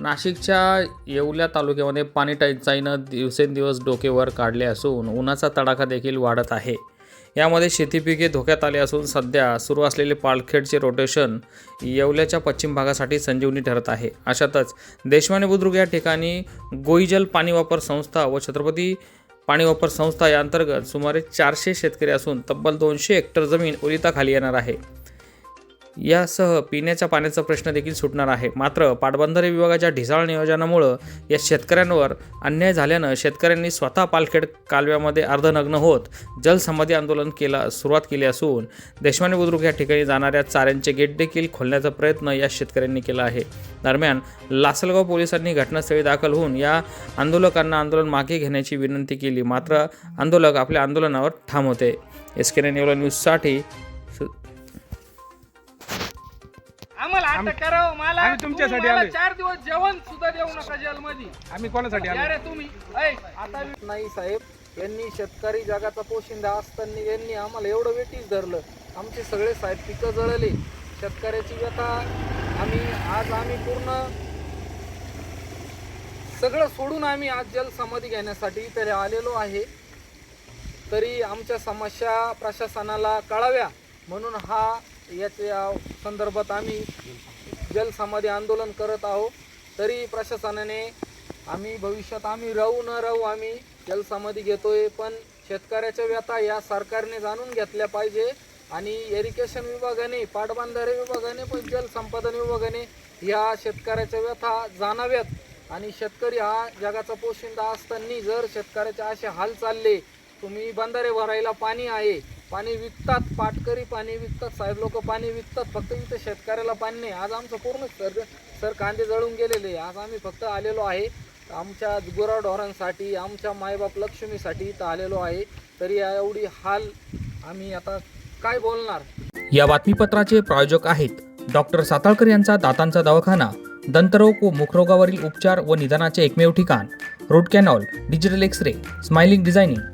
नाशिकच्या येवल्या तालुक्यामध्ये पाणी टंचाईनं दिवसेंदिवस डोके वर काढले असून उन्हाचा तडाखा देखील वाढत आहे. यामध्ये शेतीपिके धोक्यात आली असून सध्या सुरू असलेले पालखेडचे रोटेशन येवल्याच्या पश्चिम भागासाठी संजीवनी ठरत आहे. अशातच देशमाने बुद्रुक या ठिकाणी गोईजल पाणी वापर संस्था व छत्रपती पाणी वापर संस्था या अंतर्गत सुमारे चारशे शेतकरी असून तब्बल दोनशे हेक्टर जमीन ओलिताखाली येणार आहे. यासह पिण्याच्या पाण्याचा प्रश्न देखील सुटणार आहे. मात्र पाटबंधारे विभागाच्या ढिसाळ नियोजनामुळं या शेतकऱ्यांवर अन्याय झाल्यानं शेतकऱ्यांनी स्वतः पालखेड कालव्यामध्ये अर्धनग्न होत जलसमाधी आंदोलन केला सुरुवात केली असून देशमाने बुद्रुक या ठिकाणी जाणाऱ्या चाऱ्यांचे गेट देखील खोलण्याचा प्रयत्न या शेतकऱ्यांनी केला आहे. दरम्यान लासलगाव पोलिसांनी घटनास्थळी दाखल होऊन या आंदोलकांना आंदोलन मागे घेण्याची विनंती केली. मात्र आंदोलक आपल्या आंदोलनावर ठाम होते. एस के न्यूजसाठी अटक करावं मला आम्ही तुमच्यासाठी तुम्ही मला आलोय. चार दिवस जेवण सुद्धा देऊ नका जेलमध्ये. आम्ही कोणासाठी आलो तुम्ही ऐ, आता नाही साहेब यांनी शेतकरी जगाचा पोशिंदा असताना यांनी आम्हाला एवढं वेटीच धरलं. आमचे सगळे साहेब पिकं जळले. शेतकऱ्याची व्यथा आम्ही आज आम्ही पूर्ण सगळं सोडून आम्ही आज जलसमाधी घेण्यासाठी इथे आलेलो आहे. तरी आमच्या समस्या प्रशासनाला कळाव्या. म्हणून हा याच्या संदर्भात आम्ही जलसमाधी आंदोलन करत आहोत. तरी प्रशासनाने आम्ही भविष्यात आम्ही राहू न राहू आम्ही जलसमाधी घेतोय पण शेतकऱ्याच्या व्यथा या सरकारने जाणून घेतल्या पाहिजे. आणि इरिगेशन विभागाने पाटबंधारे विभागाने पण जलसंपादन विभागाने या शेतकऱ्याच्या व्यथा जाणाव्यात. आणि शेतकरी हा जगाचा पोशिंदा असताना जर शेतकऱ्याचे असे हाल चालले तुम्ही बंधारे भरायला पाणी आहे. पाणी विकतात पाटकरी पाणी विकतात साहेब लोक पाणी विकतात फक्त इथं शेतकऱ्याला पाणी नाही. आज आमचं पूर्ण सर सर कांदे जळून गेलेले. आज आम्ही फक्त आलेलो आहे. आमच्या गुराढोरांसाठी आमच्या मायबाप लक्ष्मीसाठी इथं आलेलो आहे. तरी एवढी हाल आम्ही आता काय बोलणार? या बातमीपत्राचे प्रायोजक आहेत डॉक्टर साताळकर यांचा दातांचा दवाखाना दंतरोग व मुखरोगावरील उपचार व निदानाचे एकमेव ठिकाण root canal digital X ray smiling designing